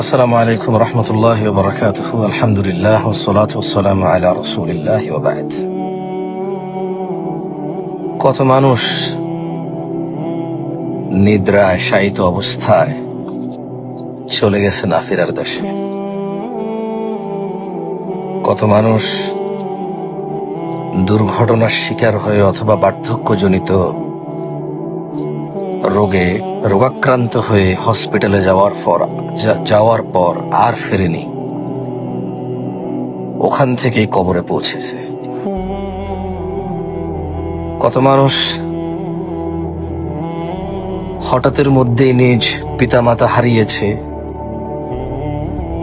আসসালামু আলাইকুম রহমতুল্লাহ বরকাতুহ। আলহামদুলিল্লাহ ওসলাত ওসালাম আলা রসুলিল্লাহ ওবায়দ কত মানুষ নিদ্রায় শায়িত অবস্থায় চলে গেছে না দেশে। কত মানুষ দুর্ঘটনার শিকার হয়ে অথবা বার্ধক্যজনিত রোগে রোগাক্রান্ত হয়ে হসপিটালে যাওয়ার পর যাওয়ার পর আর ফেরেনি। ওখান থেকেই কবরে পৌঁছেছে। কত মানুষ হঠাৎের মধ্যেই নিজ পিতামাতা হারিয়েছে,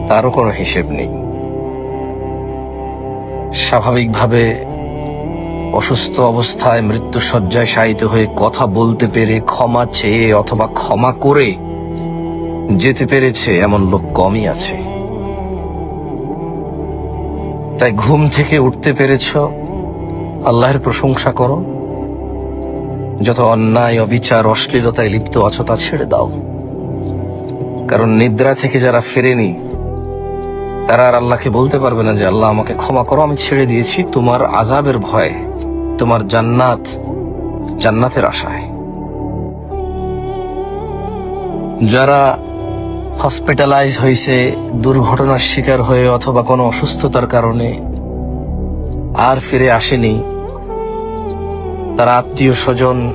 তারও কোনো হিসেব নেই। স্বাভাবিকভাবে অসুস্থ অবস্থায় মৃত্যু সজ্জায় শায়িত হয়ে কথা বলতে পেরে ক্ষমা চেয়ে অথবা ক্ষমা করে যেতে পেরেছে এমন লোক কমই আছে। তাই ঘুম থেকে উঠতে পেরেছ, আল্লাহর প্রশংসা করো। যত অন্যায়, অবিচার, অশ্লীলতায় লিপ্ত আছো তা ছেড়ে দাও। কারণ নিদ্রা থেকে যারা ফেরেনি, তারা আর আল্লাহকে বলতে পারবে না যে, আল্লাহ আমাকে ক্ষমা করো, আমি ছেড়ে দিয়েছি তোমার আজাবের ভয়। তোমার জান্নাত জান্নাতের আশায়। যারা হসপিটালাইজ হয়েছে, দুর্ঘটনার শিকার হয়ে অথবা কোনো অসুস্থতার কারণে আর ফিরে আসেনি, তারা আত্মীয় স্বজন,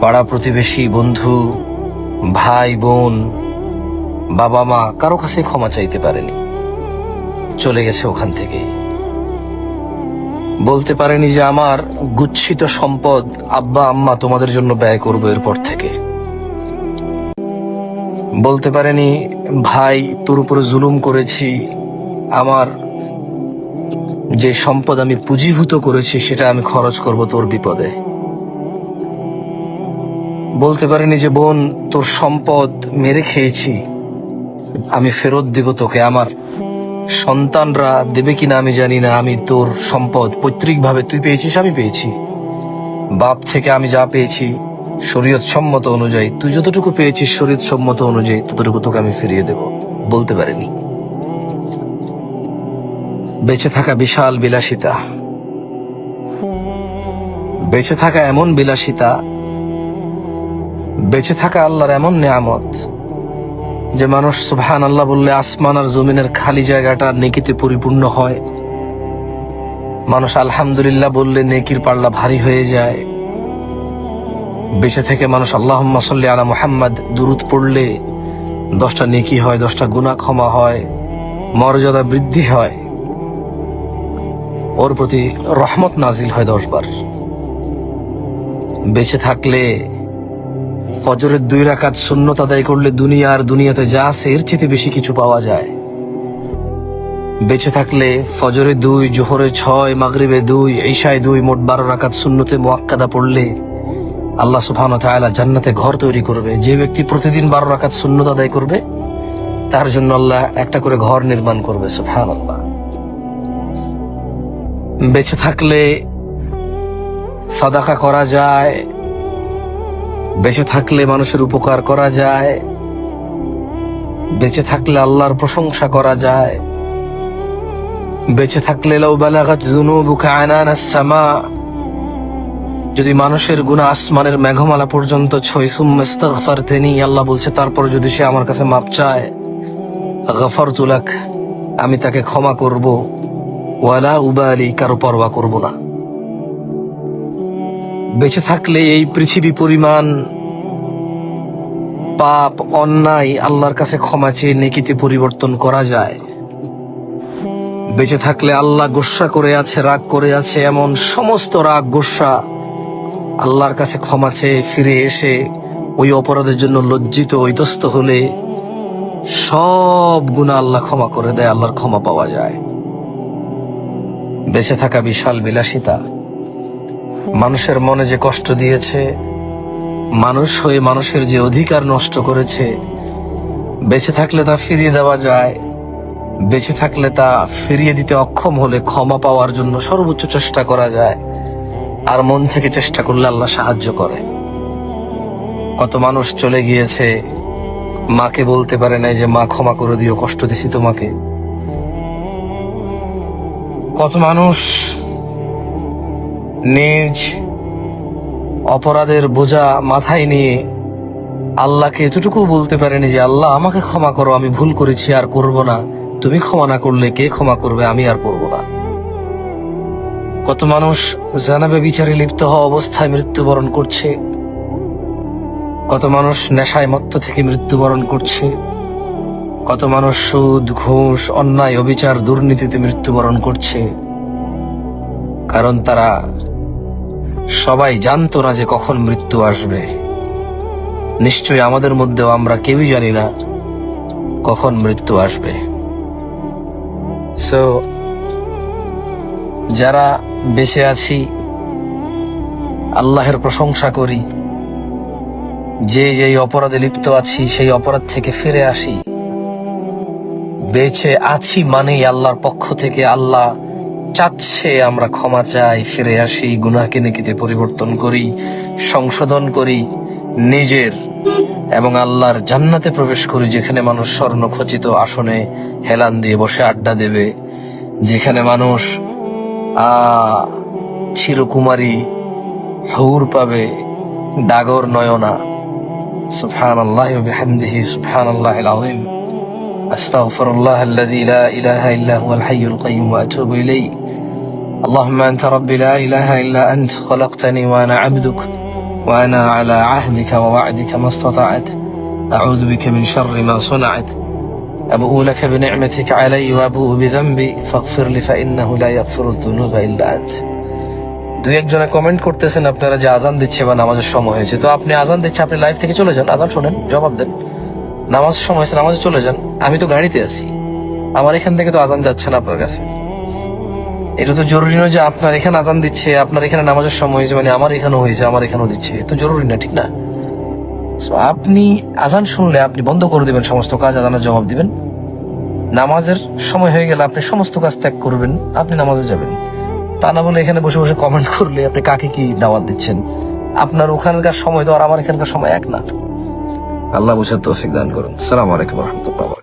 পাড়া প্রতিবেশী, বন্ধু, ভাই, বোন বাবা মা কারও কাছে ক্ষমা চাইতে পারেনি। চলে গেছে ওখান থেকেই। বলতে পারেনি যে আমার গুচ্ছিত সম্পদ আব্বা, আম্মা তোমাদের জন্য ব্যয় করব এরপর থেকে। বলতে পারেনি, ভাই, তোর উপরে জুলুম করেছি, আমার যে সম্পদ আমি পুঁজিভূত করেছি সেটা আমি খরচ করব তোর বিপদে। বলতে পারিনি যে বোন, তোর সম্পদ মেরে খেয়েছি, আমি ফেরত দিব তোকে, আমার সন্তানরা দেবে কিনা আমি জানি না। আমি তোর সম্পদ পৈতৃক ভাবে তুই পেয়েছিস, আমি পেয়েছি। বাপ থেকে আমি যা পেয়েছি শরীয়ত সম্মত অনুযায়ী, তুই যতটুকু পেয়েছিস শরীয়ত সম্মত অনুযায়ী ততটুকু তোকে আমি ফিরিয়ে দেব। বলতে পারিনি। বেঁচে থাকা বিশাল বিলাসিতা। বেঁচে থাকা এমন বিলাসিতা, বেঁচে থাকা আল্লাহর এমন নিয়ামত যে মানুষ সুবহান আল্লাহ বললে আসমান আর জমিনের খালি জায়গাটা নেকিতে পরিপূর্ণ হয়। মানুষ আলহামদুলিল্লাহ বললে নেকির পাল্লা ভারী হয়ে যায়। বেঁচে থেকে মানুষ আল্লাহ সাল্লি আলা মুহাম্মদ দুরুদ পড়লে দশটা নেকি হয়, দশটা গুণা ক্ষমা হয়, মর্যাদা বৃদ্ধি হয়। ওর প্রতি রহমত নাজিল হয় দশবার বেঁচে থাকলে ফজরের দুই রাকাত শূন্যত আদায় করলে দুনিয়া আর দুনিয়াতে যা আছে, এর চেয়ে বেশি কিছু পাওয়া যায়। বেঁচে থাকলে ফজরে দুই, জোহরে ছয়, মাগরিবে দুই, ঈশায় দুই, মোট বারো রাকাত শূন্যতে মোয়াক্কাদা পড়লে আল্লাহ সুবহান তাআলা জান্নাতে ঘর তৈরি করবে। যে ব্যক্তি প্রতিদিন বারো রাকাত শূন্যত আদায় করবে, তার জন্য আল্লাহ একটা করে ঘর নির্মাণ করবে সুবহান আল্লাহ বেঁচে থাকলে সাদাকা করা যায় বেঁচে থাকলে মানুষের উপকার করা যায়। বেঁচে থাকলে আল্লাহর প্রশংসা করা যায়। বেঁচে থাকলে যদি মানুষের গুণা আসমানের মেঘমালা পর্যন্ত আল্লাহ বলছে, তারপর যদি সে আমার কাছে মাপ চায়, গফারতু লাক, আমি তাকে ক্ষমা করব। ওয়ালা উবালি কারও পরোয়া করব না। বেঁচে থাকলে এই পৃথিবী পরিমাণ, পাপ, অন্যায় আল্লাহর কাছে ক্ষমা চেয়ে নেকিতে পরিবর্তন করা যায়। বেঁচে থাকলে আল্লাহ গোস্সা করে আছে, রাগ করে আছে, এমন সমস্ত রাগ গোস্সা আল্লাহর কাছে ক্ষমা চেয়ে ফিরে এসে ওই অপরাধের জন্য লজ্জিত ঐতস্ত হলে সব গুণা আল্লাহ ক্ষমা করে দেয়, আল্লাহর ক্ষমা পাওয়া যায়। বেঁচে থাকা বিশাল বিলাসিতা। মানুষের মনে যে কষ্ট দিয়েছে, মানুষ হয়ে মানুষের যে অধিকার নষ্ট করেছে, বেঁচে থাকলে তা ফিরিয়ে দেওয়া যায়, বেঁচে থাকলে তা ফিরিয়ে দিতে অক্ষম হলে ক্ষমা পাওয়ার জন্য সর্বোচ্চ চেষ্টা করা যায়, আর মন থেকে চেষ্টা করলে আল্লাহ সাহায্য করে। কত মানুষ চলে গিয়েছে, মাকে বলতে পারে নাই যে, মা, ক্ষমা করে দিও, কষ্ট দিছি তোমাকে। কত মানুষ নিজ অপরাধের বোঝা মাথায় নিয়ে আল্লাহকে এতটুকু বলতে পারেনি যে, আল্লাহ, আমাকে ক্ষমা করো, আমি ভুল করেছি, আর করব না। তুমি ক্ষমা না করলে কে ক্ষমা করবে, আমি আর করব না। কত মানুষ জানাবে, বিচারে লিপ্ত হওয়া অবস্থায় মৃত্যুবরণ করছে। কত মানুষ নেশায় মত্ত থেকে মৃত্যুবরণ করছে। কত মানুষ সুদ, ঘুষ, অন্যায়, অবিচার, দুর্নীতিতে মৃত্যুবরণ করছে। কারণ তারা সবাই জানতো না যে কখন মৃত্যু আসবে। নিশ্চয়ই আমাদের মধ্যেও আমরা কেউই জানি না কখন মৃত্যু আসবে। সো যারা বেঁচে আছি, আল্লাহের প্রশংসা করি, যে যেই অপরাধে লিপ্ত আছি, সেই অপরাধ থেকে ফিরে আসি। বেঁচে আছি মানেই আল্লাহর পক্ষ থেকে আল্লাহ চাচ্ছে আমরা ক্ষমা চাই ফিরে আসি গুনাহকে নেকিতে পরিবর্তন করি সংশোধন করি নিজের এবং আল্লাহর জান্নাতে প্রবেশ করি যেখানে মানুষ স্বর্ণ খচিত আসনে হেলান দিয়ে বসে আড্ডা দেবে যেখানে মানুষ আ চিরকুমারী হৌর পাবে ডাগর নয়না سبحان الله وبحمده سبحان الله العظيم أستغفر الله الذي لا إله إلا هو الحي القيوم وأتوب إليه اللهم أنت ربي لا إله إلا أنت خلقتني وأنا عبدك وأنا على عهدك ووعدك ما استطعت أعوذ بك من شر ما صنعت أبوء لك بنعمتك علي وأبوء بذنبي فاغفر لي فإنه لا يغفر الذنوب إلا أنت দুই একজনে কমেন্ট করতেছেন আপনারা যে আজান দিচ্ছে বা নামাজের সময় হয়েছে তো আপনি আজান দিচ্ছে আপনি লাইভ থেকে চলে যান আজান শোনেন জবাব দেন নামাজ সময় হয়েছে নামাজে চলে যান আমি তো গাড়িতে আছি আমার এখান থেকে তো আজান যাচ্ছে না আপনার কাছে এটা তো জরুরি নয় যে আপনার এখানে আজান দিচ্ছে, আপনার এখানে নামাজের সময় হয়েছে মানে আমার এখানেও হয়েছে, আমার এখানেও দিচ্ছে। তো জরুরি না, ঠিক না? আপনি আজান শুনলে আপনি বন্ধ করে দিবেন, সমস্ত কাজ আজানের জবাব দিবেন। নামাজের সময় হয়ে গেলে আপনি সমস্ত কাজ ত্যাগ করবেন, আপনি নামাজে যাবেন। তা না বলে এখানে বসে বসে কমেন্ট করলে আপনি কাকে কি দাওয়াত দিচ্ছেন? আপনার ওখানকার সময় তো আর আমার এখানকার সময় এক না। আল্লাহ বুঝে তৌফিক দান করুন। সালাম আলাইকুম রহমতুল্লাহ